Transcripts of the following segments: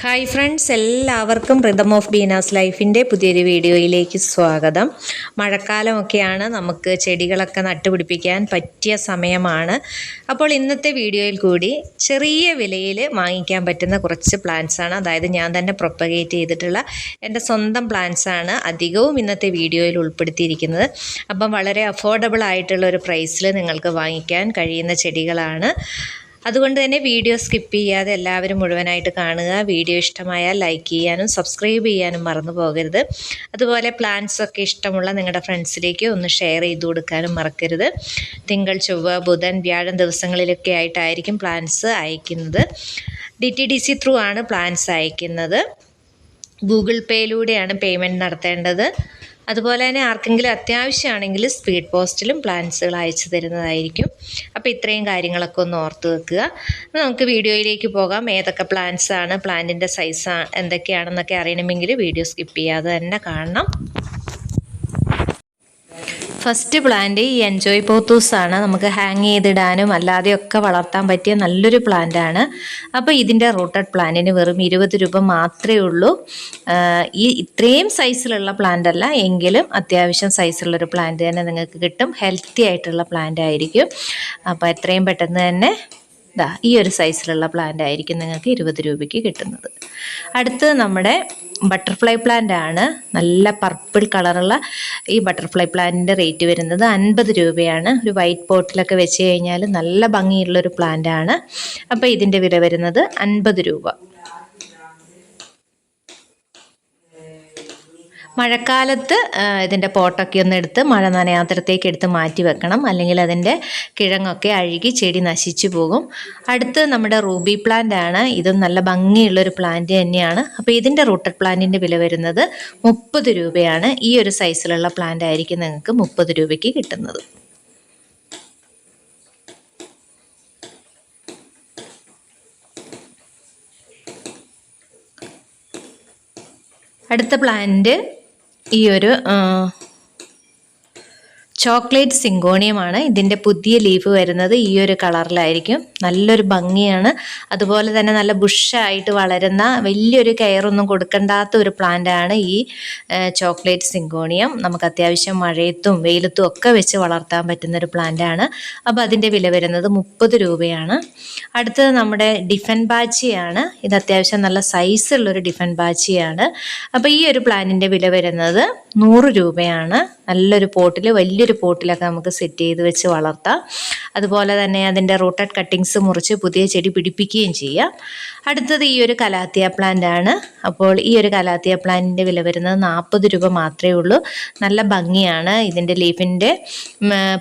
Hi friends എല്ലാവർക്കും rhythm of Beena's ലൈഫിന്റെ പുതിയൊരു വീഡിയോയിലേക്ക് സ്വാഗതം. മഴക്കാലമൊക്കെയാണ് നമുക്ക് ചെടികളൊക്കെ നട്ടുപിടിപ്പിക്കാൻ പറ്റിയ സമയമാണ്. അപ്പോൾ ഇന്നത്തെ വീഡിയോയിൽ കൂടി ചെറിയ വിലയിൽ വാങ്ങിക്കാൻ പറ്റുന്ന കുറച്ച് പ്ലാന്റ്സാണ് അതായത് ഞാൻ തന്നെ പ്രൊപ്പഗേറ്റ് ചെയ്തിട്ടുള്ള എന്റെ സ്വന്തം പ്ലാന്റ്സാണ് അധികവും ഇന്നത്തെ വീഡിയോയിൽ ഉൾപ്പെടുത്തിയിരിക്കുന്നത്. അപ്പം വളരെ അഫോർഡബിൾ ആയിട്ടുള്ള ഒരു പ്രൈസിൽ നിങ്ങൾക്ക് വാങ്ങിക്കാൻ കഴിയുന്ന ചെടികളാണ്. അതുകൊണ്ട് തന്നെ വീഡിയോ സ്കിപ്പ് ചെയ്യാതെ എല്ലാവരും മുഴുവനായിട്ട് കാണുക. വീഡിയോ ഇഷ്ടമായാൽ ലൈക്ക് ചെയ്യാനും സബ്സ്ക്രൈബ് ചെയ്യാനും മറന്നു പോകരുത്. അതുപോലെ പ്ലാന്റ്സ് ഒക്കെ ഇഷ്ടമുള്ള നിങ്ങളുടെ ഫ്രണ്ട്സിലേക്ക് ഒന്ന് ഷെയർ ചെയ്ത് കൊടുക്കാനും മറക്കരുത്. തിങ്കൾ ചൊവ്വ ബുധൻ വ്യാഴം ദിവസങ്ങളിലൊക്കെ ആയിട്ടായിരിക്കും പ്ലാന്റ്സ് അയക്കുന്നത്. D T D C through ആണ് പ്ലാൻസ് അയക്കുന്നത്. ഗൂഗിൾ പേയിലൂടെയാണ് പേയ്മെന്റ് നടത്തേണ്ടത്. അതുപോലെ തന്നെ ആർക്കെങ്കിലും അത്യാവശ്യമാണെങ്കിൽ സ്പീഡ് പോസ്റ്റിലും പ്ലാൻസുകൾ അയച്ചു തരുന്നതായിരിക്കും. അപ്പോൾ ഇത്രയും കാര്യങ്ങളൊക്കെ ഒന്ന് ഓർത്ത് വെക്കുക. നമുക്ക് വീഡിയോയിലേക്ക് പോകാം. ഏതൊക്കെ പ്ലാൻസ് ആണ്? പ്ലാന്റിന്റെ സൈസ് എന്തൊക്കെയാണെന്നൊക്കെ അറിയണമെങ്കിൽ വീഡിയോ സ്കിപ്പ് ചെയ്യാതെ തന്നെ കാണണം. ഫസ്റ്റ് പ്ലാന്റ് ഈ എൻജോയ് പോത്തൂസ് ആണ്. നമുക്ക് ഹാങ് ചെയ്തിടാനും അല്ലാതെയൊക്കെ വളർത്താൻ പറ്റിയ നല്ലൊരു പ്ലാന്റ് ആണ്. അപ്പോൾ ഇതിന്റെ റൂട്ടഡ് പ്ലാന്റിന് വെറും ഇരുപത് രൂപ മാത്രമേ ഉള്ളൂ. ഈ ഇത്രയും സൈസിലുള്ള പ്ലാന്റ് അല്ല. എങ്കിലും അത്യാവശ്യം സൈസിലുള്ളൊരു പ്ലാന്റ് തന്നെ നിങ്ങൾക്ക് കിട്ടും. ഹെൽത്തി ആയിട്ടുള്ള പ്ലാന്റ് ആയിരിക്കും. അപ്പോൾ എത്രയും പെട്ടെന്ന് തന്നെ ഇതാ ഈ ഒരു സൈസിലുള്ള പ്ലാന്റ് ആയിരിക്കും നിങ്ങൾക്ക് ഇരുപത് രൂപയ്ക്ക് കിട്ടുന്നത്. അടുത്തത് നമ്മുടെ ബട്ടർഫ്ലൈ പ്ലാന്റ് ആണ്. നല്ല പർപ്പിൾ കളറുള്ള ഈ ബട്ടർഫ്ലൈ പ്ലാന്റിന്റെ റേറ്റ് വരുന്നത് അൻപത് രൂപയാണ്. ഒരു വൈറ്റ് പോട്ടിലൊക്കെ വെച്ച് കഴിഞ്ഞാൽ നല്ല ഭംഗിയുള്ളൊരു പ്ലാന്റ് ആണ്. അപ്പോൾ ഇതിന്റെ വില വരുന്നത് അൻപത് രൂപ. മഴക്കാലത്ത് ഇതിന്റെ പോട്ടൊക്കെ ഒന്ന് എടുത്ത് മഴ നനയാത്രത്തേക്ക് എടുത്ത് മാറ്റി വെക്കണം. അല്ലെങ്കിൽ അതിന്റെ കിഴങ്ങൊക്കെ അഴുകി ചെടി നശിച്ചു പോകും. അടുത്ത് നമ്മുടെ റൂബി പ്ലാന്റ് ആണ്. ഇതും നല്ല ഭംഗിയുള്ളൊരു പ്ലാന്റ് തന്നെയാണ്. അപ്പോൾ ഇതിന്റെ റൂട്ടഡ് പ്ലാന്റിന്റെ വില വരുന്നത് മുപ്പത് രൂപയാണ്. ഈ ഒരു സൈസിലുള്ള പ്ലാന്റ് ആയിരിക്കും നിങ്ങൾക്ക് മുപ്പത് രൂപയ്ക്ക് കിട്ടുന്നത്. അടുത്ത പ്ലാന്റ് ഈ ഒരു ചോക്ലേറ്റ് സിങ്കോണിയമാണ്. ഇതിന്റെ പുതിയ ലീഫ് വരുന്നത് ഈ ഒരു കളറിലായിരിക്കും. നല്ലൊരു ഭംഗിയാണ്. അതുപോലെ തന്നെ നല്ല ബുഷായിട്ട് വളരുന്ന വലിയൊരു കെയറൊന്നും കൊടുക്കേണ്ടാത്ത ഒരു പ്ലാന്റാണ് ഈ ചോക്ലേറ്റ് സിങ്കോണിയം. നമുക്ക് അത്യാവശ്യം മഴയത്തും വെയിലത്തും ഒക്കെ വെച്ച് വളർത്താൻ പറ്റുന്ന ഒരു പ്ലാന്റാണ് അപ്പോൾ അതിന്റെ വില വരുന്നത് മുപ്പത് രൂപയാണ്. അടുത്തത് നമ്മുടെ ഡിഫൻ ബാച്ചിയാണ്. ഇത് അത്യാവശ്യം നല്ല സൈസുള്ളൊരു ഡിഫൻ ബാച്ചിയാണ്. അപ്പോൾ ഈ ഒരു പ്ലാന്റിന്റെ വില വരുന്നത് നൂറ് രൂപയാണ്. നല്ലൊരു പോട്ടിൽ വലിയൊരു പോട്ടിലൊക്കെ നമുക്ക് സെറ്റ് ചെയ്ത് വെച്ച് വളർത്താം. അതുപോലെ തന്നെ അതിന്റെ റൂട്ടഡ് കട്ടിങ്സ് മുറിച്ച് പുതിയ ചെടി പിടിപ്പിക്കുകയും ചെയ്യാം. അടുത്തത് ഈ ഒരു കലാത്തിയ പ്ലാന്റ് ആണ്. അപ്പോൾ ഈ ഒരു കലാത്തിയ പ്ലാന്റിന്റെ വില വരുന്നത് നാൽപ്പത് രൂപ മാത്രമേ ഉള്ളൂ. നല്ല ഭംഗിയാണ്. ഇതിന്റെ ലീഫിന്റെ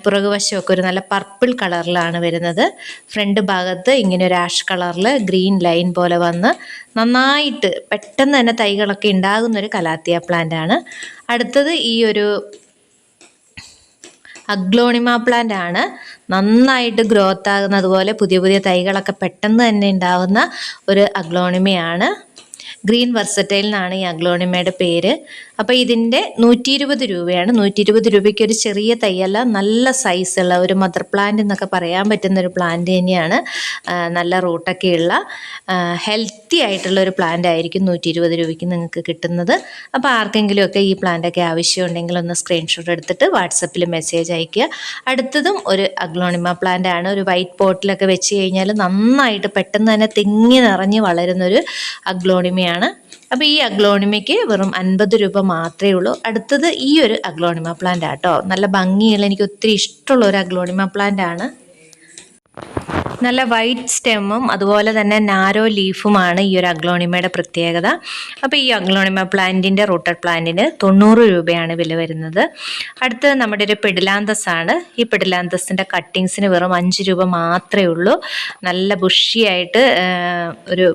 പുറകുവശമൊക്കെ ഒരു നല്ല പർപ്പിൾ കളറിലാണ് വരുന്നത്. ഫ്രണ്ട് ഭാഗത്ത് ഇങ്ങനെ ഒരു ആഷ് കളറിൽ ഗ്രീൻ ലൈൻ പോലെ വന്ന് നന്നായിട്ട് പെട്ടെന്ന് തന്നെ തൈകളൊക്കെ ഉണ്ടാകുന്ന ഒരു കലാത്തിയ പ്ലാന്റ് ആണ്. അടുത്തത് ഈ ഒരു അഗ്ലോണിമ പ്ലാന്റ് ആണ്. നന്നായിട്ട് ഗ്രോത്ത് ആകുന്നത് പോലെ പുതിയ പുതിയ തൈകളൊക്കെ പെട്ടെന്ന് തന്നെ ഉണ്ടാകുന്ന ഒരു അഗ്ലോണിമയാണ്. ഗ്രീൻ വെർസറ്റൈൽ എന്നാണ് ഈ അഗ്ലോണിമയുടെ പേര്. അപ്പോൾ ഇതിന്റെ നൂറ്റി ഇരുപത് രൂപയാണ്. നൂറ്റി ഇരുപത് രൂപയ്ക്ക് ഒരു ചെറിയ തൈയല്ല നല്ല സൈസ് ഉള്ള ഒരു മദർ പ്ലാന്റ് എന്നൊക്കെ പറയാൻ പറ്റുന്ന ഒരു പ്ലാന്റ് തന്നെയാണ്. നല്ല റൂട്ടൊക്കെയുള്ള ഹെൽത്തി ആയിട്ടുള്ള ഒരു പ്ലാന്റ് ആയിരിക്കും നൂറ്റി ഇരുപത് രൂപയ്ക്ക് നിങ്ങൾക്ക് കിട്ടുന്നത്. അപ്പോൾ ആർക്കെങ്കിലുമൊക്കെ ഈ പ്ലാന്റൊക്കെ ആവശ്യമുണ്ടെങ്കിൽ ഒന്ന് സ്ക്രീൻഷോട്ട് എടുത്തിട്ട് വാട്സപ്പിൽ മെസ്സേജ് അയയ്ക്കുക. അടുത്തതും ഒരു അഗ്ലോണിമ പ്ലാന്റ് ആണ്. ഒരു വൈറ്റ് പോട്ടിലൊക്കെ വെച്ച് കഴിഞ്ഞാൽ നന്നായിട്ട് പെട്ടെന്ന് തന്നെ തിങ്ങി നിറഞ്ഞ് വളരുന്നൊരു അഗ്ലോണിമയാണ് അപ്പോൾ ഈ അഗ്ലോണിമയ്ക്ക് വെറും അൻപത് രൂപ മാത്രമേ ഉള്ളൂ. അടുത്തത് ഈ ഒരു അഗ്ലോണിമ പ്ലാന്റ് ആട്ടോ നല്ല ഭംഗിയുള്ള എനിക്ക് ഒത്തിരി ഇഷ്ടമുള്ള ഒരു അഗ്ലോണിമ പ്ലാന്റ് ആണ്. നല്ല വൈറ്റ് സ്റ്റെമ്മും അതുപോലെ തന്നെ നാരോ ലീഫുമാണ് ഈ ഒരു അഗ്ലോണിമയുടെ പ്രത്യേകത. അപ്പോൾ ഈ അഗ്ലോണിമ പ്ലാന്റിന്റെ റൂട്ടഡ് പ്ലാന്റിന് തൊണ്ണൂറ് രൂപയാണ് വില വരുന്നത്. അടുത്തത് നമ്മുടെ ഒരു പെഡിലാന്തസ് ആണ്. ഈ പെഡിലാന്തസിന്റെ കട്ടിങ്സിന് വെറും അഞ്ച് രൂപ മാത്രമേ ഉള്ളൂ. നല്ല ബുഷിയായിട്ട് ഒരു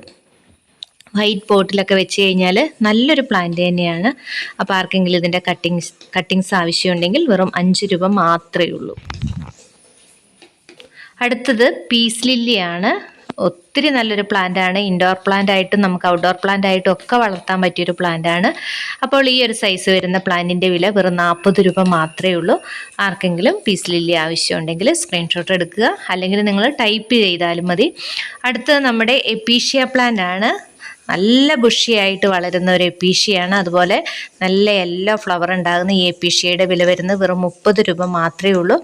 വൈറ്റ് പോട്ടിലൊക്കെ വെച്ച് കഴിഞ്ഞാൽ നല്ലൊരു പ്ലാന്റ് തന്നെയാണ്. അപ്പോൾ ആർക്കെങ്കിലും ഇതിന്റെ കട്ടിങ്സ് കട്ടിങ്സ് ആവശ്യമുണ്ടെങ്കിൽ വെറും അഞ്ച് രൂപ മാത്രമേ ഉള്ളൂ. അടുത്തത് പീസ് ലില്ലിയാണ് ഒത്തിരി നല്ലൊരു പ്ലാന്റാണ് ഇൻഡോർ പ്ലാന്റ് ആയിട്ടും നമുക്ക് ഔട്ട്ഡോർ പ്ലാന്റ് ആയിട്ടും ഒക്കെ വളർത്താൻ പറ്റിയൊരു പ്ലാന്റാണ് അപ്പോൾ ഈ ഒരു സൈസ് വരുന്ന പ്ലാന്റിന്റെ വില വെറും നാൽപ്പത് രൂപ മാത്രമേ ഉള്ളൂ. ആർക്കെങ്കിലും പീസ് ലില്ലി ആവശ്യമുണ്ടെങ്കിൽ സ്ക്രീൻഷോട്ട് എടുക്കുക. അല്ലെങ്കിൽ നിങ്ങൾ ടൈപ്പ് ചെയ്താലും മതി. അടുത്തത് നമ്മുടെ എപ്പീഷ്യ പ്ലാന്റ് ആണ്. നല്ല ബുഷിയായിട്ട് വളരുന്ന ഒരു എപ്പീഷ്യയാണ് അതുപോലെ നല്ല യെല്ലോ ഫ്ലവർ ഉണ്ടാകുന്ന ഈ എപ്പീഷ്യയുടെ വില വരുന്നത് വെറും മുപ്പത് രൂപ മാത്രമേ ഉള്ളൂ.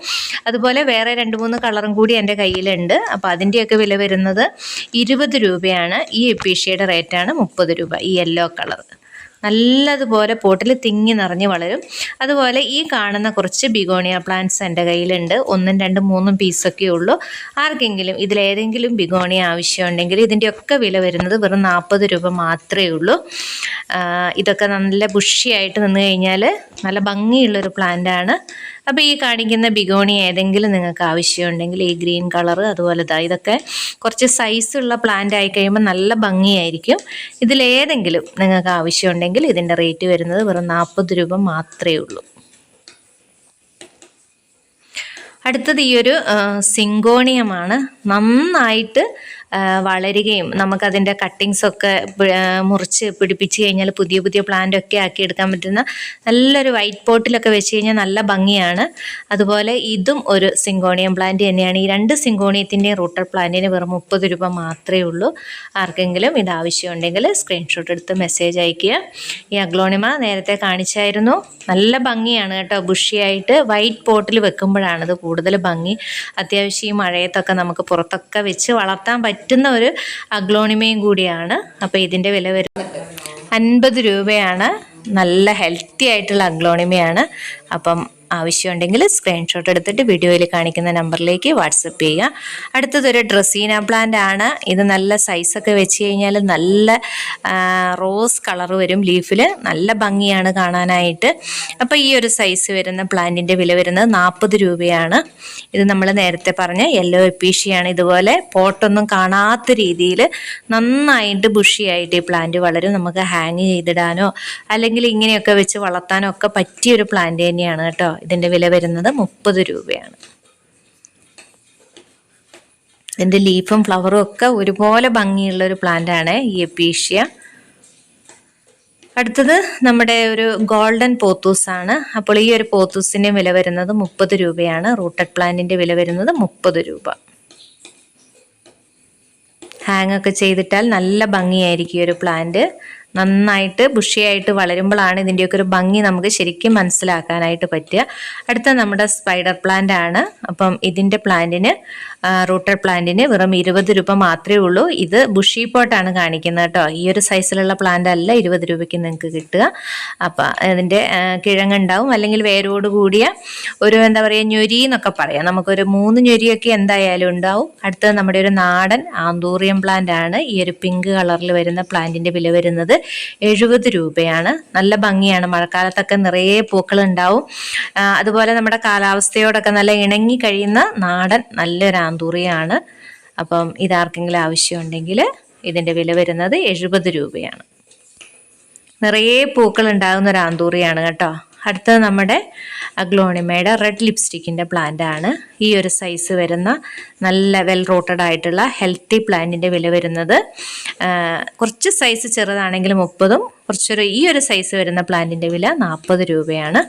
അതുപോലെ വേറെ രണ്ട് മൂന്ന് കളറും കൂടി എന്റെ കയ്യിലുണ്ട്. അപ്പോൾ അതിന്റെയൊക്കെ വില വരുന്നത് ഇരുപത് രൂപയാണ്. ഈ എപ്പീഷ്യയുടെ റേറ്റാണ് മുപ്പത് രൂപ ഈ യെല്ലോ കളർ നല്ലതുപോലെ പോട്ടിൽ തിങ്ങി നിറഞ്ഞ് വളരും. അതുപോലെ ഈ കാണുന്ന കുറച്ച് ബിഗോണിയ പ്ലാന്റ്സ് എന്റെ കയ്യിലുണ്ട്. ഒന്നും രണ്ടും മൂന്നും പീസൊക്കെ ഉള്ളൂ. ആർക്കെങ്കിലും ഇതിലേതെങ്കിലും ബിഗോണിയ ആവശ്യമുണ്ടെങ്കിൽ ഇതിന്റെയൊക്കെ വില വരുന്നത് വെറും നാൽപ്പത് രൂപ മാത്രമേ ഉള്ളൂ. ഇതൊക്കെ നല്ല ബുഷിയായിട്ട് നിന്ന് കഴിഞ്ഞാൽ നല്ല ഭംഗിയുള്ളൊരു പ്ലാന്റാണ് അപ്പോൾ ഈ കാണിക്കുന്ന ബിഗോണി ഏതെങ്കിലും നിങ്ങൾക്ക് ആവശ്യമുണ്ടെങ്കിൽ ഈ ഗ്രീൻ കളർ അതുപോലെ ദാ ഇതൊക്കെ കുറച്ച് സൈസുള്ള പ്ലാന്റ് ആയി കഴിയുമ്പോൾ നല്ല ഭംഗിയായിരിക്കും. ഇതിലേതെങ്കിലും നിങ്ങൾക്ക് ആവശ്യമുണ്ടെങ്കിൽ ഇതിന്റെ റേറ്റ് വരുന്നത് വെറും നാൽപ്പത് രൂപ മാത്രമേ ഉള്ളൂ. അടുത്തത് ഈ ഒരു സിങ്കോണിയമാണ്. നന്നായിട്ട് വളരുകയും നമുക്കതിന്റെ കട്ടിങ്സൊക്കെ മുറിച്ച് പിടിപ്പിച്ച് കഴിഞ്ഞാൽ പുതിയ പുതിയ പ്ലാന്റ് ഒക്കെ ആക്കി എടുക്കാൻ പറ്റുന്ന നല്ലൊരു വൈറ്റ് പോട്ടിലൊക്കെ വെച്ച് കഴിഞ്ഞാൽ നല്ല ഭംഗിയാണ്. അതുപോലെ ഇതും ഒരു സിങ്കോണിയം പ്ലാന്റ് തന്നെയാണ്. ഈ രണ്ട് സിങ്കോണിയത്തിന്റെയും റൂട്ടർ പ്ലാന്റിന് വെറും മുപ്പത് രൂപ മാത്രമേ ഉള്ളൂ. ആർക്കെങ്കിലും ഇത് ആവശ്യമുണ്ടെങ്കിൽ സ്ക്രീൻഷോട്ട് എടുത്ത് മെസ്സേജ് അയയ്ക്കുക. ഈ അഗ്ലോണിമ നേരത്തെ കാണിച്ചായിരുന്നു. നല്ല ഭംഗിയാണ് കേട്ടോ. ബുഷിയായിട്ട് വൈറ്റ് പോട്ടിൽ വെക്കുമ്പോഴാണ് ഇത് കൂടുതൽ ഭംഗി. അത്യാവശ്യം ഈ മഴയത്തൊക്കെ നമുക്ക് പുറത്തൊക്കെ വെച്ച് വളർത്താൻ പറ്റുന്ന ഒരു അഗ്ലോണിമയും കൂടിയാണ്. അപ്പോൾ ഇതിന്റെ വില വരുന്നത് അൻപത് രൂപയാണ്. നല്ല ഹെൽത്തി ആയിട്ടുള്ള അഗ്ലോണിമയാണ്. അപ്പം ആവശ്യമുണ്ടെങ്കിൽ സ്ക്രീൻഷോട്ട് എടുത്തിട്ട് വീഡിയോയിൽ കാണിക്കുന്ന നമ്പറിലേക്ക് വാട്സപ്പ് ചെയ്യുക. അടുത്തതൊരു ഡ്രസ്സീന പ്ലാന്റ് ആണ്. ഇത് നല്ല സൈസൊക്കെ വെച്ച് കഴിഞ്ഞാൽ നല്ല റോസ് കളർ വരും ലീഫിൽ നല്ല ഭംഗിയാണ് കാണാനായിട്ട്. അപ്പോൾ ഈ ഒരു സൈസ് വരുന്ന പ്ലാന്റിന്റെ വില വരുന്നത് നാൽപ്പത് രൂപയാണ്. ഇത് നമ്മൾ നേരത്തെ പറഞ്ഞ യെല്ലോ എപ്പീഷിയാണ് ഇതുപോലെ പോട്ടൊന്നും കാണാത്ത രീതിയിൽ നന്നായിട്ട് ബുഷിയായിട്ട് ഈ പ്ലാന്റ് വളരും. നമുക്ക് ഹാങ് ചെയ്തിടാനോ അല്ലെങ്കിൽ ഇങ്ങനെയൊക്കെ വെച്ച് വളർത്താനൊക്കെ പറ്റിയ ഒരു പ്ലാന്റ് തന്നെയാണ് കേട്ടോ. ഇതിന്റെ വില വരുന്നത് മുപ്പത് രൂപയാണ്. ഇതിന്റെ ലീഫും ഫ്ലവറും ഒക്കെ ഒരുപോലെ ഭംഗിയുള്ള ഒരു പ്ലാന്റ് ആണ് ഈ എപ്പീഷ്യ അടുത്തത് നമ്മുടെ ഒരു ഗോൾഡൻ പോത്തൂസ് ആണ്. അപ്പോൾ ഈ ഒരു പോത്തൂസിന്റെ വില വരുന്നത് മുപ്പത് രൂപയാണ്. റൂട്ടഡ് പ്ലാന്റിന്റെ വില വരുന്നത് മുപ്പത് രൂപ. ഹാങ് ഒക്കെ ചെയ്തിട്ടാൽ നല്ല ഭംഗിയായിരിക്കും ഈ ഒരു പ്ലാന്റ് നന്നായിട്ട് ബുഷിയായിട്ട് വളരുമ്പോഴാണ് ഇതിന്റെയൊക്കെ ഒരു ഭംഗി നമുക്ക് ശരിക്കും മനസ്സിലാക്കാനായിട്ട് പറ്റുക. അടുത്ത നമ്മുടെ സ്പൈഡർ പ്ലാന്റ് ആണ്. അപ്പം ഇതിന്റെ പ്ലാന്റിന് റൂട്ടർ പ്ലാന്റിന് വെറും ഇരുപത് രൂപ മാത്രമേ ഉള്ളൂ. ഇത് ബുഷി പോട്ടാണ് കാണിക്കുന്നത് കേട്ടോ. ഈ ഒരു സൈസിലുള്ള പ്ലാന്റ് അല്ല ഇരുപത് രൂപയ്ക്ക് നിങ്ങൾക്ക് കിട്ടുക. അപ്പം അതിന്റെ കിഴങ്ങുണ്ടാവും. അല്ലെങ്കിൽ വേരോട് കൂടിയ ഒരു എന്താ പറയുക ഞൊരി എന്നൊക്കെ പറയാം. നമുക്കൊരു മൂന്ന് ഞൊരിയൊക്കെ എന്തായാലും ഉണ്ടാവും. അടുത്തത് നമ്മുടെ ഒരു നാടൻ ആന്തൂറിയം പ്ലാന്റ് ആണ്. ഈ ഒരു പിങ്ക് കളറിൽ വരുന്ന പ്ലാന്റിന്റെ വില വരുന്നത് എഴുപത് രൂപയാണ്. നല്ല ഭംഗിയാണ്. മഴക്കാലത്തൊക്കെ നിറയെ പൂക്കൾ ഉണ്ടാവും അതുപോലെ നമ്മുടെ കാലാവസ്ഥയോടൊക്കെ നല്ല ഇണങ്ങി കഴിയുന്ന നാടൻ നല്ലൊരു ആന്തൂറിയാണ്. അപ്പം ഇതാർക്കെങ്കിലും ആവശ്യമുണ്ടെങ്കിൽ ഇതിന്റെ വില വരുന്നത് എഴുപത് രൂപയാണ്. നിറയെ പൂക്കൾ ഉണ്ടാകുന്ന ഒരു ആന്തൂറിയാണ് കേട്ടോ. അടുത്തത് നമ്മുടെ അഗ്ലോണിമയുടെ റെഡ് ലിപ്സ്റ്റിക്കിന്റെ ആണ്. ഈ ഒരു സൈസ് വരുന്ന നല്ല വെൽ റോട്ടഡ് ആയിട്ടുള്ള ഹെൽത്തി പ്ലാന്റിന്റെ വില വരുന്നത് കുറച്ച് സൈസ് ചെറുതാണെങ്കിൽ മുപ്പതും കുറച്ചൊരു ഈ ഒരു സൈസ് വരുന്ന പ്ലാന്റിന്റെ വില നാൽപ്പത് രൂപയാണ്.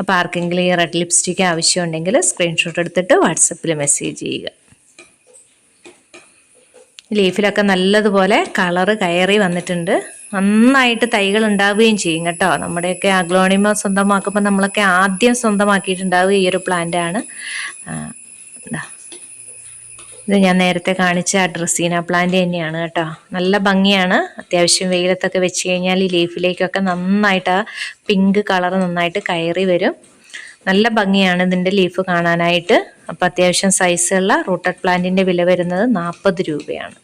അപ്പോൾ ആർക്കെങ്കിലും ഈ റെഡ് ലിപ്സ്റ്റിക്ക് ആവശ്യമുണ്ടെങ്കിൽ സ്ക്രീൻഷോട്ട് എടുത്തിട്ട് വാട്സപ്പിൽ മെസ്സേജ് ചെയ്യുക. ലീഫിലൊക്കെ നല്ലതുപോലെ കളറ് കയറി വന്നിട്ടുണ്ട്. നന്നായിട്ട് തൈകൾ ഉണ്ടാവുകയും ചെയ്യും കേട്ടോ. നമ്മുടെയൊക്കെ അഗ്ലോണിമ സ്വന്തമാക്കുമ്പോൾ നമ്മളൊക്കെ ആദ്യം സ്വന്തമാക്കിയിട്ടുണ്ടാവുക ഈ ഒരു പ്ലാന്റ് ആണ്. ഇത് ഞാൻ നേരത്തെ കാണിച്ച ഡ്രസ്സീന പ്ലാന്റ് തന്നെയാണ് കേട്ടോ. നല്ല ഭംഗിയാണ്. അത്യാവശ്യം വെയിലത്തൊക്കെ വെച്ച് കഴിഞ്ഞാൽ ഈ ലീഫിലേക്കൊക്കെ നന്നായിട്ട് ആ പിങ്ക് കളർ നന്നായിട്ട് കയറി വരും. നല്ല ഭംഗിയാണ് ഇതിന്റെ ലീഫ് കാണാനായിട്ട്. അപ്പോൾ അത്യാവശ്യം സൈസുള്ള റൂട്ടഡ് പ്ലാന്റിന്റെ വില വരുന്നത് നാൽപ്പത് രൂപയാണ്.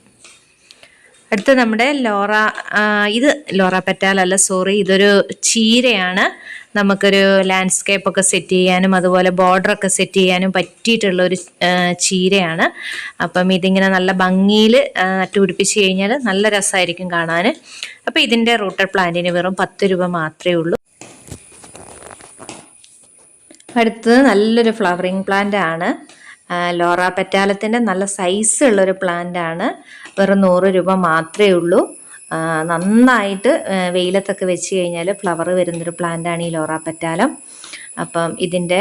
അടുത്ത നമ്മുടെ ലോറ ഇത് ലോറ പെറ്റാൽ അല്ല സോറി ഇതൊരു ചീരയാണ്. നമുക്കൊരു ലാൻഡ്സ്കേപ്പ് ഒക്കെ സെറ്റ് ചെയ്യാനും അതുപോലെ ബോർഡർ ഒക്കെ സെറ്റ് ചെയ്യാനും പറ്റിയിട്ടുള്ള ഒരു ചീരയാണ്. അപ്പം ഇതിങ്ങനെ നല്ല ഭംഗിയിൽ നട്ടുപിടിപ്പിച്ച് കഴിഞ്ഞാൽ നല്ല രസമായിരിക്കും കാണാൻ അപ്പം ഇതിന്റെ റൂട്ടർ പ്ലാന്റിന് വെറും പത്ത് രൂപ മാത്രമേ ഉള്ളൂ. അടുത്തത് നല്ലൊരു ഫ്ലവറിങ് പ്ലാന്റ് ആണ്. ലോറ പെറ്റാലത്തിന്റെ നല്ല സൈസ് ഉള്ളൊരു പ്ലാന്റ് ആണ്. വെറും നൂറ് രൂപ മാത്രമേ ഉള്ളൂ. നന്നായിട്ട് വെയിലത്തൊക്കെ വെച്ച് കഴിഞ്ഞാൽ ഫ്ലവർ വരുന്നൊരു പ്ലാന്റാണ് ഈ ലോറ അപ്പം ഇതിന്റെ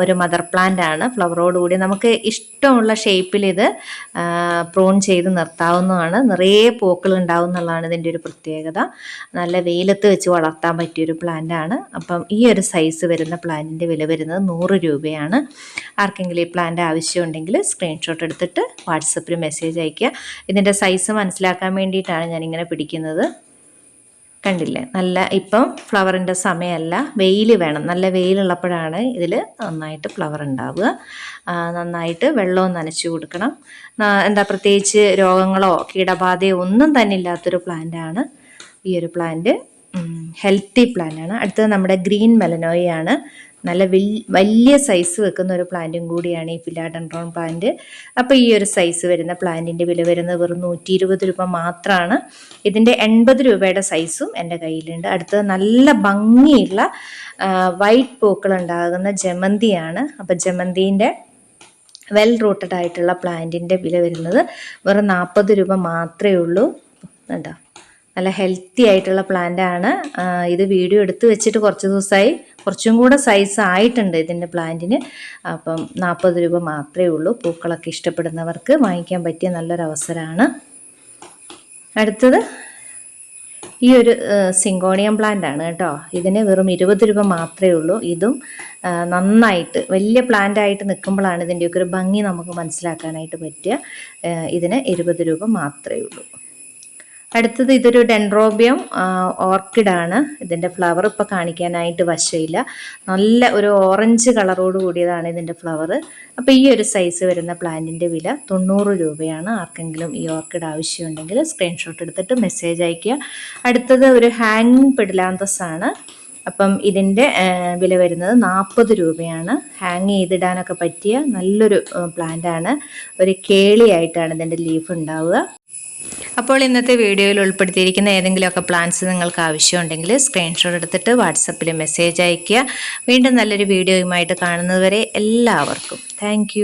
ഒരു മദർ പ്ലാന്റ് ആണ്. ഫ്ലവറോടുകൂടി നമുക്ക് ഇഷ്ടമുള്ള ഷേപ്പിൽ ഇത് പ്രോൺ ചെയ്ത് നിർത്താവുന്നതാണ്. നിറയെ പൂക്കൾ ഉണ്ടാവും എന്നുള്ളതാണ് ഇതിന്റെ ഒരു പ്രത്യേകത. നല്ല വെയിലത്ത് വെച്ച് വളർത്താൻ പറ്റിയൊരു പ്ലാന്റ് ആണ്. അപ്പം ഈ ഒരു സൈസ് വരുന്ന പ്ലാന്റിന്റെ വില വരുന്നത് നൂറ് രൂപയാണ്. ആർക്കെങ്കിലും ഈ പ്ലാന്റ് ആവശ്യമുണ്ടെങ്കിൽ സ്ക്രീൻഷോട്ട് എടുത്തിട്ട് വാട്സപ്പിൽ മെസ്സേജ് അയയ്ക്കുക. ഇതിന്റെ സൈസ് മനസ്സിലാക്കാൻ വേണ്ടിയിട്ടാണ് ഞാനിങ്ങനെ പിടിക്കുന്നത്. കണ്ടില്ലേ? നല്ല ഇപ്പം ഫ്ലവറിന്റെ സമയമല്ല. വെയിൽ വേണം. നല്ല വെയിലുള്ളപ്പോഴാണ് ഇതിൽ നന്നായിട്ട് ഫ്ലവർ ഉണ്ടാവുക നന്നായിട്ട് വെള്ളവും നനച്ചു കൊടുക്കണം. എന്താ പ്രത്യേകിച്ച് രോഗങ്ങളോ കീടബാധയോ ഒന്നും തന്നെ ഇല്ലാത്തൊരു പ്ലാന്റാണ് ഈ ഒരു പ്ലാന്റ്. ഹെൽത്തി പ്ലാന്റാണ്. അടുത്തത് നമ്മുടെ ഗ്രീൻ മെലനോയാണ് നല്ല വലി- വലിയ സൈസ് വെക്കുന്ന ഒരു പ്ലാന്റും കൂടിയാണ് ഈ ഫിലാഡൻഡ്രോൺ പ്ലാന്റ് അപ്പോൾ ഈ ഒരു സൈസ് വരുന്ന പ്ലാന്റിന്റെ വില വരുന്നത് വെറും നൂറ്റി ഇരുപത് രൂപ മാത്രമാണ്. ഇതിന്റെ എൺപത് രൂപയുടെ സൈസും എന്റെ കയ്യിലുണ്ട്. അടുത്തത് നല്ല ഭംഗിയുള്ള വൈറ്റ് പൂക്കൾ ഉണ്ടാകുന്ന ജമന്തിയാണ്. അപ്പോൾ ജമന്തീന്റെ വെൽ റൂട്ടഡ് ആയിട്ടുള്ള പ്ലാന്റിന്റെ വില വരുന്നത് വെറും നാൽപ്പത് രൂപ മാത്രമേ ഉള്ളൂ. കണ്ടോ? നല്ല ഹെൽത്തി ആയിട്ടുള്ള പ്ലാന്റാണ് ഇത് വീഡിയോ എടുത്ത് വെച്ചിട്ട് കുറച്ച് ദിവസമായി കുറച്ചും കൂടെ സൈസ് ആയിട്ടുണ്ട് ഇതിന്റെ പ്ലാന്റിന് അപ്പം നാൽപ്പത് രൂപ മാത്രമേ ഉള്ളൂ. പൂക്കളൊക്കെ ഇഷ്ടപ്പെടുന്നവർക്ക് വാങ്ങിക്കാൻ പറ്റിയ നല്ലൊരു അവസരമാണ്. അടുത്തത് ഈ ഒരു സിങ്കോണിയം പ്ലാന്റ് ആണ് കേട്ടോ. ഇതിന് വെറും ഇരുപത് രൂപ മാത്രമേ ഉള്ളൂ. ഇതും നന്നായിട്ട് വലിയ പ്ലാന്റ് ആയിട്ട് നിൽക്കുമ്പോഴാണ് ഇതിന്റെയൊക്കെ ഒരു ഭംഗി നമുക്ക് മനസ്സിലാക്കാനായിട്ട് പറ്റുക. ഇതിന് ഇരുപത് രൂപ മാത്രമേ ഉള്ളൂ. അടുത്തത് ഇതൊരു ഡെൻഡ്രോബിയം ഓർക്കിഡാണ്. ഇതിന്റെ ഫ്ലവർ ഇപ്പോൾ കാണിക്കാനായിട്ട് വശമില്ല നല്ല ഒരു ഓറഞ്ച് കളറോട് കൂടിയതാണ് ഇതിന്റെ ഫ്ലവർ. അപ്പോൾ ഈ ഒരു സൈസ് വരുന്ന പ്ലാന്റിന്റെ വില തൊണ്ണൂറ് രൂപയാണ്. ആർക്കെങ്കിലും ഈ ഓർക്കിഡ് ആവശ്യമുണ്ടെങ്കിൽ സ്ക്രീൻഷോട്ട് എടുത്തിട്ട് മെസ്സേജ് അയയ്ക്കുക. അടുത്തത് ഒരു ഹാങ്ങിങ് പിടിലാന്തസ് ആണ്. അപ്പം ഇതിന്റെ വില വരുന്നത് നാൽപ്പത് രൂപയാണ്. ഹാങ് ചെയ്തിടാനൊക്കെ പറ്റിയ നല്ലൊരു പ്ലാന്റ് ആണ് ഒരു കേളിയായിട്ടാണ് ഇതിന്റെ ലീഫ് ഉണ്ടാവുക. അപ്പോൾ ഇന്നത്തെ വീഡിയോയിൽ ഉൾപ്പെടുത്തിയിരിക്കുന്ന ഏതെങ്കിലുമൊക്കെ പ്ലാൻസ് നിങ്ങൾക്ക് ആവശ്യമുണ്ടെങ്കിൽ സ്ക്രീൻഷോട്ട് എടുത്തിട്ട് വാട്സപ്പിൽ മെസ്സേജ് അയയ്ക്കുക. വീണ്ടും നല്ലൊരു വീഡിയോയുമായിട്ട് കാണുന്നതുവരെ എല്ലാവർക്കും. താങ്ക്